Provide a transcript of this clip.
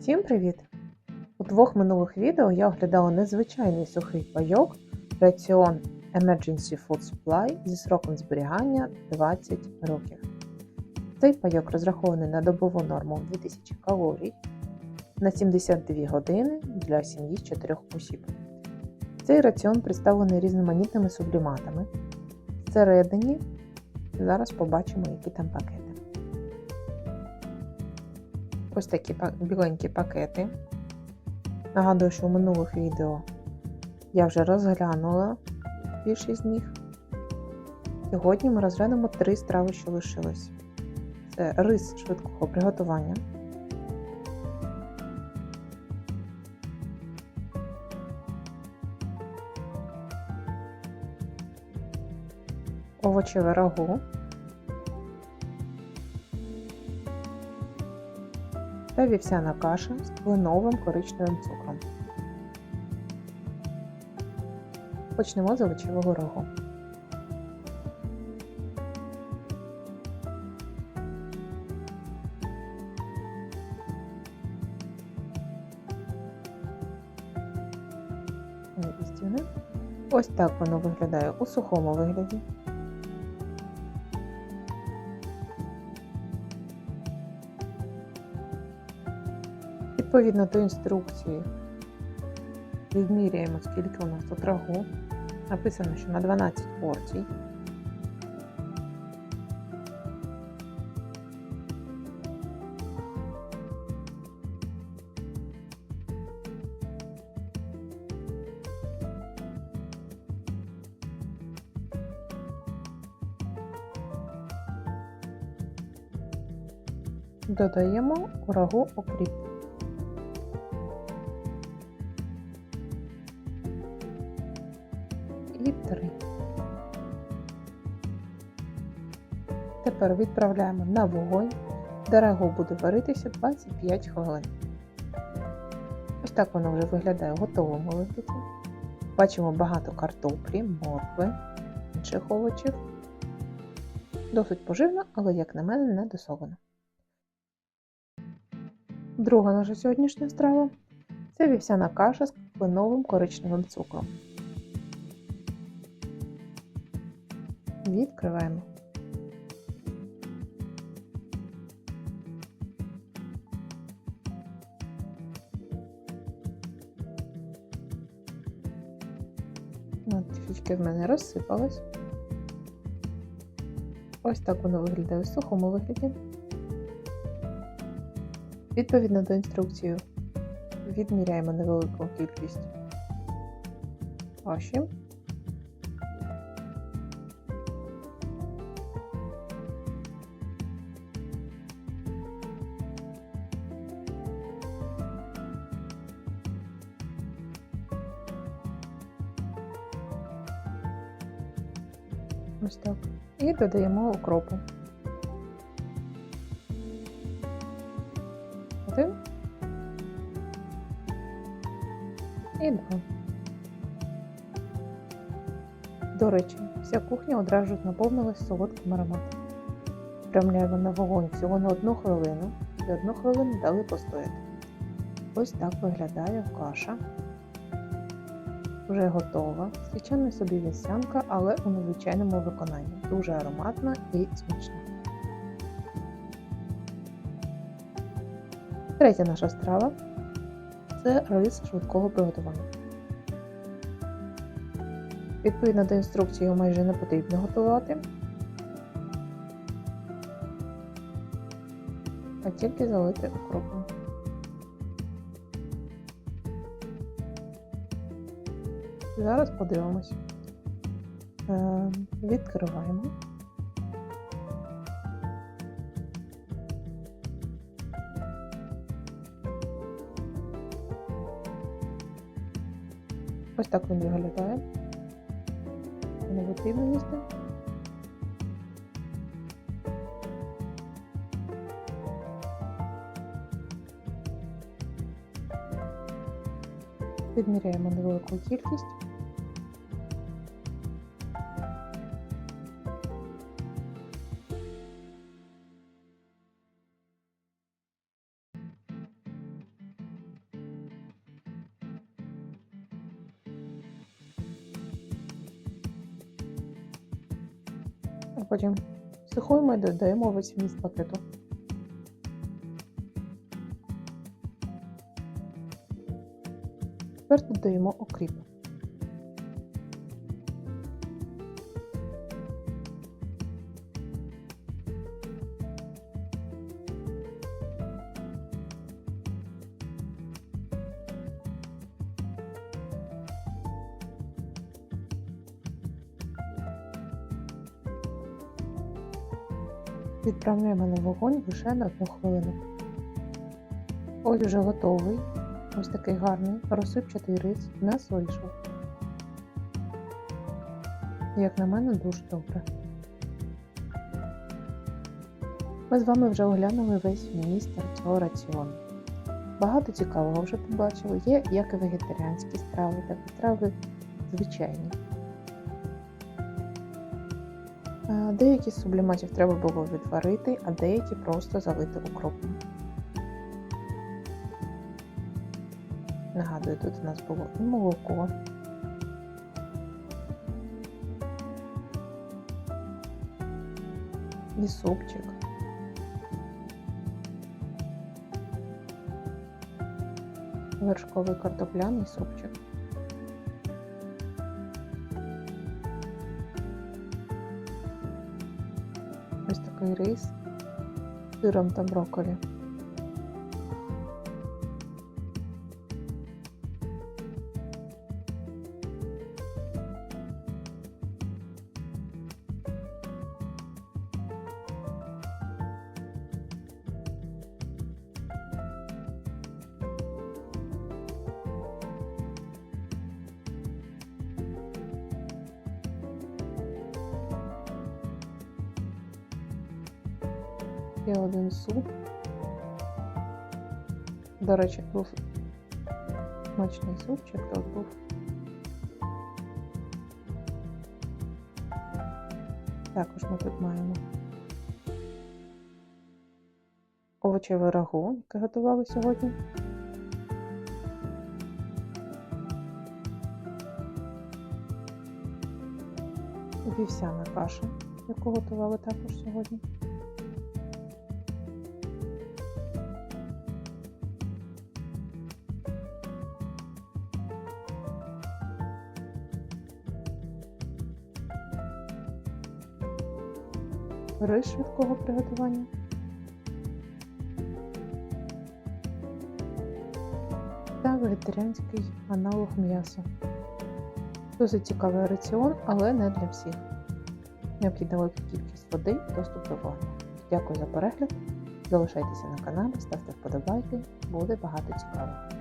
Всім привіт! У двох минулих відео я оглядала незвичайний сухий пайок раціон Emergency Food Supply зі сроком зберігання 20 років. Цей пайок розрахований на добову норму 2000 калорій на 72 години для сім'ї з 4 осіб. Цей раціон представлений різноманітними субліматами. Всередині зараз побачимо, які там пакети. Ось такі біленькі пакети. Нагадую, що у минулих відео я вже розглянула більшість з них. Сьогодні ми розглянемо три страви, що лишились: це рис швидкого приготування. Овочеве рагу та вівсяна каша з кленовим коричневим цукром. Почнемо з овочевого рогу. Ось так воно виглядає у сухому вигляді. Відповідно до інструкції відміряємо, скільки у нас тут рагу. Написано, що на 12 порцій. Додаємо у рагу окріп. І 3. Тепер відправляємо на вогонь, де рагу буде варитися 25 хвилин. Ось так воно вже виглядає готовому вигляді. Бачимо багато картоплі, моркви, інших овочів. Досить поживно, але, як на мене, не досолено. Друга наша сьогоднішня страва це вівсяна каша з кленовим коричневим цукром. Відкриваємо. Ну, трішечки в мене розсипалось. Ось так воно виглядає в сухому вигляді. Відповідно до інструкції відміряємо невелику кількість каші. Ось так. І додаємо укропу. Один. І два. До речі, вся кухня одразу наповнилась солодким ароматом. Впрямляємо на вогонь всього на одну хвилину і одну хвилину дали постояти. Ось так виглядає каша вже готова. Звичайно собі вівсянка, але у незвичайному виконанні. Дуже ароматна і смачна. Третя наша страва це рис швидкого приготування. Відповідно до інструкції його майже не потрібно готувати, а тільки залити укропом. Зараз подивимось. Е, відкриваємо. Ось так він виглядає. Не потрібно їсти. Відміряємо невелику кількість. Потім сухою і додаємо весь вміст пакету. Тепер додаємо окріп. Відправляємо на вогонь лише на одну хвилину. Ось вже готовий. Ось такий гарний розсипчатий рис у нас вийшов. Як на мене, дуже добре. Ми з вами вже оглянули весь вміст цього раціону. Багато цікавого вже побачили. Є як і вегетаріанські страви, так і страви звичайні. Деякі з субліматів треба було відварити, а деякі просто залити укропом. Нагадую, тут у нас було і молоко. І супчик. Вершковий картопляний супчик. įvairiais suiromtą brokolį. Ще один суп. До речі, був смачний супчик тут був. Також ми тут маємо овочеве рагу, яке готували сьогодні. Вівсяна каша, яку готували також сьогодні. Рис швидкого приготування. Та вегетаріанський аналог м'яса. Досить цікавий раціон, але не для всіх. Необхідна велика кількість води і доступ до вогню. Дякую за перегляд. Залишайтеся на каналі, ставте вподобайки, буде багато цікавого.